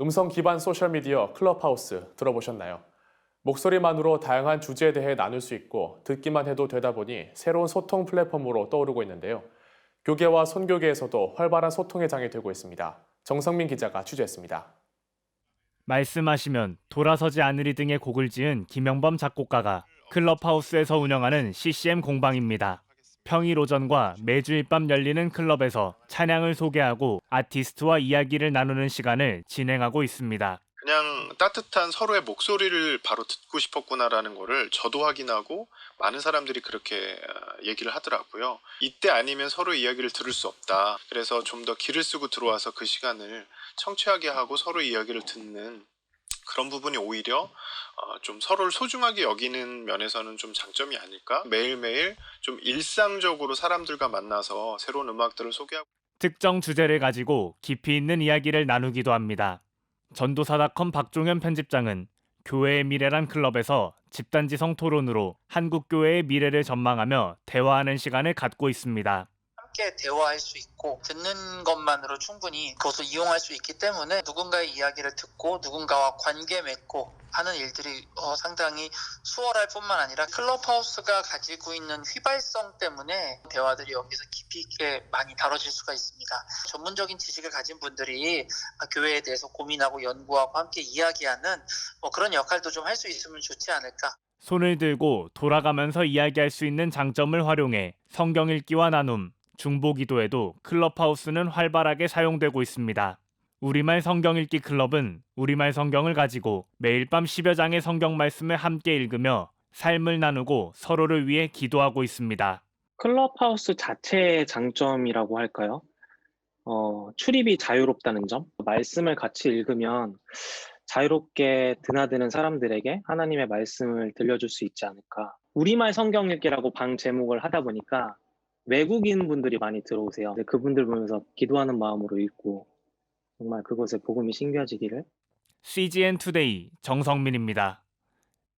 음성 기반 소셜미디어 클럽하우스 들어보셨나요? 목소리만으로 다양한 주제에 대해 나눌 수 있고 듣기만 해도 되다 보니 새로운 소통 플랫폼으로 떠오르고 있는데요. 교계와 선교계에서도 활발한 소통의 장이 되고 있습니다. 정성민 기자가 취재했습니다. 말씀하시면 돌아서지 않으리 등의 곡을 지은 김영범 작곡가가 클럽하우스에서 운영하는 CCM 공방입니다. 평일 오전과 매주일 밤 열리는 클럽에서 찬양을 소개하고 아티스트와 이야기를 나누는 시간을 진행하고 있습니다. 그냥 따뜻한 서로의 목소리를 바로 듣고 싶었구나라는 거를 저도 확인하고 많은 사람들이 그렇게 어, 얘기를 하더라고요. 이때 아니면 서로 이야기를 들을 수 없다. 그래서 좀 더 길을 쓰고 들어와서 그 시간을 청취하게 하고 서로 이야기를 듣는 그런 부분이 오히려 어, 좀 서로를 소중하게 여기는 면에서는 좀 장점이 아닐까? 매일매일 좀 일상적으로 사람들과 만나서 새로운 음악들을 소개하고 특정 주제를 가지고 깊이 있는 이야기를 나누기도 합니다. 전도사닷컴 박종현 편집장은 교회의 미래란 클럽에서 집단지성 토론으로 한국 교회의 미래를 전망하며 대화하는 시간을 갖고 있습니다. 함께 대화할 수 있고 듣는 것만으로 충분히 그것을 이용할 수 있기 때문에 누군가의 이야기를 듣고 누군가와 관계 맺고 하는 일들이 어, 상당히 수월할 뿐만 아니라 클럽하우스가 가지고 있는 휘발성 때문에 대화들이 여기서 깊이 있게 많이 다뤄질 수가 있습니다. 전문적인 지식을 가진 분들이 아, 교회에 대해서 고민하고 연구하고 함께 이야기하는 뭐 그런 역할도 좀 할 수 있으면 좋지 않을까 손을 들고 돌아가면서 이야기할 수 있는 장점을 활용해 성경 읽기와 나눔, 중보 기도에도 클럽하우스는 활발하게 사용되고 있습니다. 우리말 성경 읽기 클럽은 우리말 성경을 가지고 매일 밤 10여 장의 성경 말씀을 함께 읽으며 삶을 나누고 서로를 위해 기도하고 있습니다. 클럽하우스 자체의 장점이라고 할까요? 어, 출입이 자유롭다는 점. 말씀을 같이 읽으면 자유롭게 드나드는 사람들에게 하나님의 말씀을 들려줄 수 있지 않을까. 우리말 성경 읽기라고 방 제목을 하다 보니까 외국인 분들이 많이 들어오세요. 그분들 보면서 기도하는 마음으로 읽고 정말 그곳에 복음이 신겨지기를 CGN 투데이 정성민입니다.